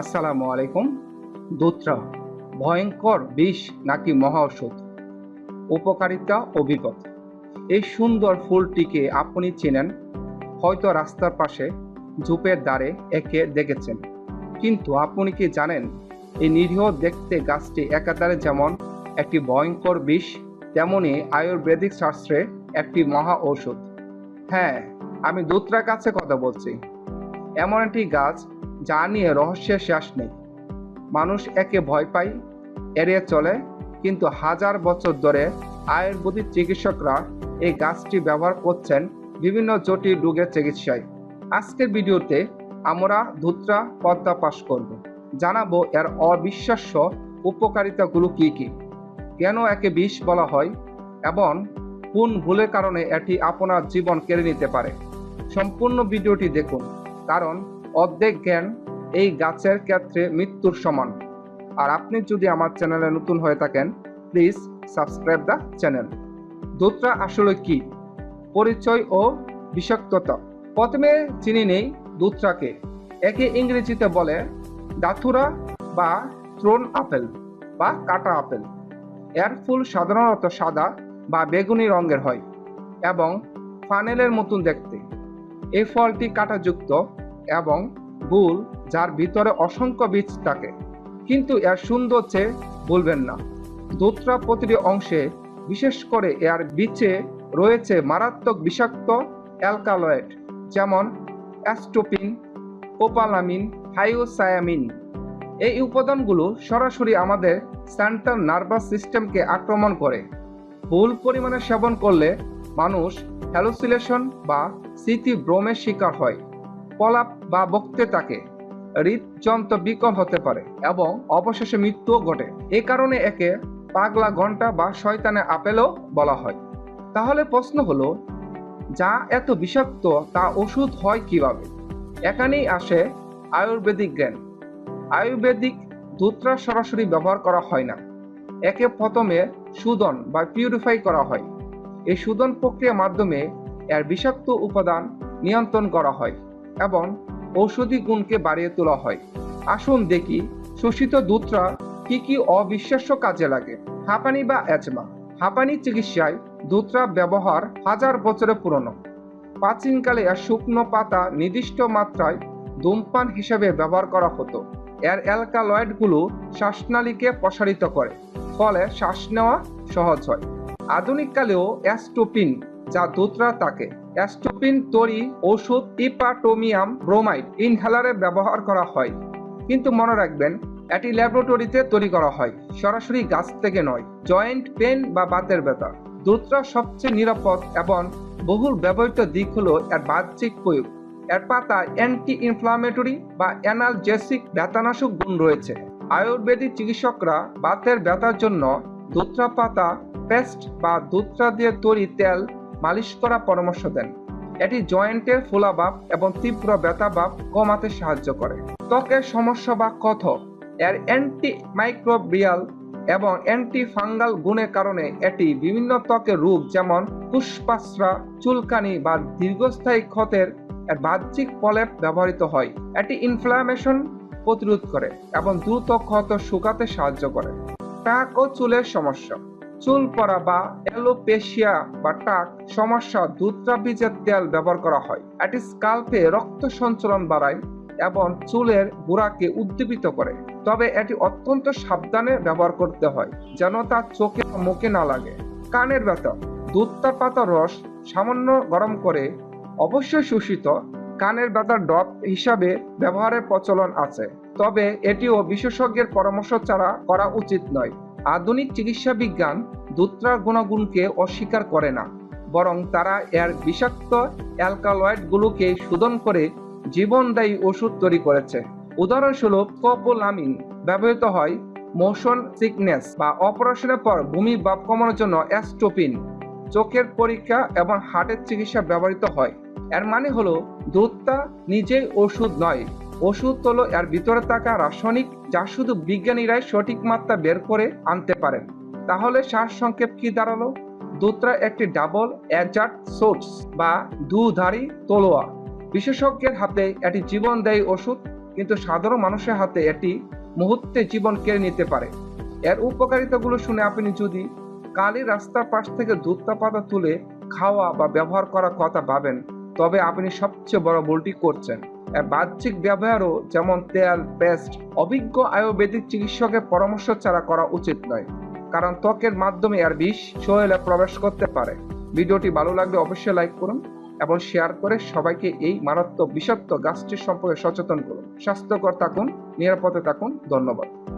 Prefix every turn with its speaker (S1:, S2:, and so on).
S1: আসসালামু আলাইকুম। দোত্রা ভয়ঙ্কর বিষ নাকি মহা ওষুধ উপকারিতা, অভিজ্ঞতা। এই সুন্দর ফুলটিকে আপনি চেনেন, হয়তো রাস্তার পাশে, ঝোপের দ্বারে একে দেখেছেন। কিন্তু আপনি কি জানেন, এই নিরীহ দেখতে গাছটি একাধারে যেমন একটি ভয়ঙ্কর বিষ, তেমনি আয়ুর্বেদিক শাস্ত্রে একটি মহা ঔষধ? হ্যাঁ আমি দোত্রা গাছে কথা বলছি। এমন একটি গাছ যা নিয়ে রহস্যের শেষ নেই। মানুষ একে ভয় পায়, এড়িয়ে চলে, কিন্তু হাজার বছর ধরে আয়ুর্বেদিক চিকিৎসকরা এই গাছটি ব্যবহার করছেন বিভিন্ন জটিল রোগের চিকিৎসায়। আজকের ভিডিওতে আমরা ধুত্রা পর্দাপাস করব। জানাব এর অবিশ্বাস্য উপকারিতাগুলো কি কি, কেন একে বিষ বলা হয় এবং কোন ভুলের কারণে এটি আপনার জীবন কেড়ে নিতে পারে। সম্পূর্ণ ভিডিওটি দেখুন, কারণ অর্ধেক জ্ঞান এই গাছের ক্ষেত্রে মৃত্যুর সমান। আর আপনি যদি আমার চ্যানেলে নতুন হয়ে থাকেন, প্লিজ সাবস্ক্রাইব দ্য চ্যানেল। দোত্রা আসলে কি? পরিচয় ও বিষাক্ততা। প্রথমে চিনি নেই দুত্রাকে। একে ইংরেজিতে বলে দাথুরা বা থ্রোন আপেল বা কাটা আপেল। এর ফুল সাধারণত সাদা বা বেগুনি রঙের হয় এবং ফানেলের মতন দেখতে। এই ফলটি কাঁটাযুক্ত এবং গুল যার ভিতরে অসংখ্য বীজ থাকে। কিন্তু এর সৌন্দর্যে বলবেন না। দোত্রা প্রতিটি অংশে, বিশেষ করে এর বীচে রয়েছে মারাত্মক বিষাক্ত অ্যালকালয়েড, যেমন অ্যাস্টোপিন, কোপালামিন, হাইওসায়ামিন। এই উপাদানগুলো সরাসরি আমাদের সেন্ট্রাল নার্ভাস সিস্টেমকে আক্রমণ করে। ভুল পরিমাণে সেবন করলে মানুষ হ্যালোসিলেশন বা স্মৃতি ভ্রমের শিকার হয়। কলাপ বা বক্তে থাকে হৃদযন্ত্র বিকল হতে পারে এবং অবশেষে মৃত্যুও ঘটে। এ কারণে একে পাগলা ঘণ্টা বা শয়তানে আপেলও বলা হয়। তাহলে প্রশ্ন হলো, যা এত বিষাক্ত তা ওষুধ হয় কীভাবে? এখানেই আসে আয়ুর্বেদিক জ্ঞান। আয়ুর্বেদিক দুত্রা সরাসরি ব্যবহার করা হয় না। একে প্রথমে সুদন বা পিউরিফাই করা হয়। এই সুদন প্রক্রিয়ার মাধ্যমে এর বিষাক্ত উপাদান নিয়ন্ত্রণ করা হয়। এবং ঔষধি গুণকে বাড়িয়ে তোলা হয়। আসুন দেখি শোষিত দুধরা কি কি অবিশ্বাস্য কাজে লাগে। হাঁপানি বা অ্যাজমা। হাঁপানি চিকিৎসায় দুধরা ব্যবহার হাজার বছরের পুরনো। প্রাচীনকালে এর শুকনো পাতা নির্দিষ্ট মাত্রায় ধূমপান হিসেবে ব্যবহার করা হতো। এর অ্যালকালয়েডগুলো শ্বাসনালীকে প্রসারিত করে, ফলে শ্বাস নেওয়া সহজ হয়। আধুনিককালেও অ্যাস্টোপিন, যা দুধরা তাকে অ্যাস্টোপিন তরি ওষুধ ইপাটোমিয়াম ব্রোমাইড ইনহেলারে ব্যবহার করা হয়। কিন্তু মনে রাখবেন, এটি ল্যাবরেটরিতে তৈরি করা হয়, সরাসরি গাছ থেকে নয়, জয়েন্ট পেন বা বাতের ব্যথা। দুধরা সবচেয়ে নিরাপদ এবং বহুল ব্যবহৃত দিক হল এর বাহ্যিক প্রয়োগ। এর পাতা অ্যান্টি ইনফ্লামেটরি বা অ্যানালজেসিক ব্যথানাশক গুণ রয়েছে। আয়ুর্বেদিক চিকিৎসকরা বাতের ব্যথার জন্য দুধরা পাতা, পেস্ট বা দুধরা দিয়ে তৈরি তেল মালিশ করা পরামর্শ দেন। এটি জয়েন্টের ফোলাভাব এবং তীব্র ব্যথাভাব কমাতে সাহায্য করে। ত্বকের সমস্যা বা কথ এর অ্যান্টি মাইক্রোবিয়াল এবং অ্যান্টি ফাঙ্গাল গুণের কারণে এটি বিভিন্ন ত্বকের রূপ যেমন পুষ্পাশ্রা, চুলকানি বা দীর্ঘস্থায়ী ক্ষতের বাহ্যিক প্রলেপ ব্যবহৃত হয়। এটি ইনফ্লামেশন প্রতিরোধ করে এবং দ্রুত ক্ষত শুকাতে সাহায্য করে। টাক ও চুলের সমস্যা। চুল পড়া বা অ্যালোপেশিয়া বা টাক সমস্যা দুধরা বীজের তেল ব্যবহার করা হয়। এটি স্কাল্পে রক্ত সঞ্চালন বাড়ায় এবং চুলের গোড়াকে উদ্দীপিত করে। তবে এটি অত্যন্ত সাবধানে ব্যবহার করতে হয়, যেন তা চোখে মুখে না লাগে। কানের ব্যথা দুধটা পাতা রস সামান্য গরম করে অবশ্যই শোষিত। কানের ব্যথার ডপ হিসাবে ব্যবহারের প্রচলন আছে। তবে এটিও বিশেষজ্ঞের পরামর্শ ছাড়া করা উচিত নয়। আধুনিক চিকিৎসা বিজ্ঞান দুত্রার গুণাগুণকে অস্বীকার করে না, বরং তারা এর বিষাক্ত অ্যালকালয়েডগুলোকে শোধন করে জীবনদায়ী ওষুধ তৈরি করেছে। উদাহরণস্বরূপ কপোলামিন ব্যবহৃত হয় মোশন সিকনেস বা অপারেশনের পর ভূমি বাপ কমানোর জন্য অ্যাস্টোপিন চোখের পরীক্ষা এবং হার্টের চিকিৎসা ব্যবহৃত হয়। এর মানে হলো, দুধটা নিজেই ওষুধ নয়, ওষুধ হলো এর ভিতরে থাকা রাসায়নিক যা শুধু বিজ্ঞানীরাই সঠিক মাত্রা বের করে আনতে পারেন। তাহলে সার সংক্ষেপ কি দাঁড়াল? দুধটা একটি ডাবল অ্যাজার্ট সোর্স বা দুধারী তলোয়া। বিশেষজ্ঞের হাতে এটি জীবনদায়ী ওষুধ, কিন্তু সাধারণ মানুষের হাতে এটি মুহূর্তে জীবন কেড়ে নিতে পারে। এর উপকারিতাগুলো শুনে আপনি যদি কালি রাস্তার পাশ থেকে দুধটা পাতা তুলে খাওয়া বা ব্যবহার করার কথা ভাবেন, তবে আপনি সবচেয়ে বড় ভুলটি করছেন। বাহ্যিক ব্যবহারও যেমন তেল, পেস্ট, অভিজ্ঞ আয়ুর্বেদিক চিকিৎসকের পরামর্শ ছাড়া করা উচিত নয়। কারণ ত্বকের মাধ্যমে এর বিষ শরীরে প্রবেশ করতে পারে। ভিডিওটি ভালো লাগলে অবশ্যই লাইক করুন এবং শেয়ার করে সবাইকে এই মারাত্মক বিষাক্ত গাছটির সম্পর্কে সচেতন করুন। স্বাস্থ্যকর থাকুন, নিরাপদে থাকুন। ধন্যবাদ।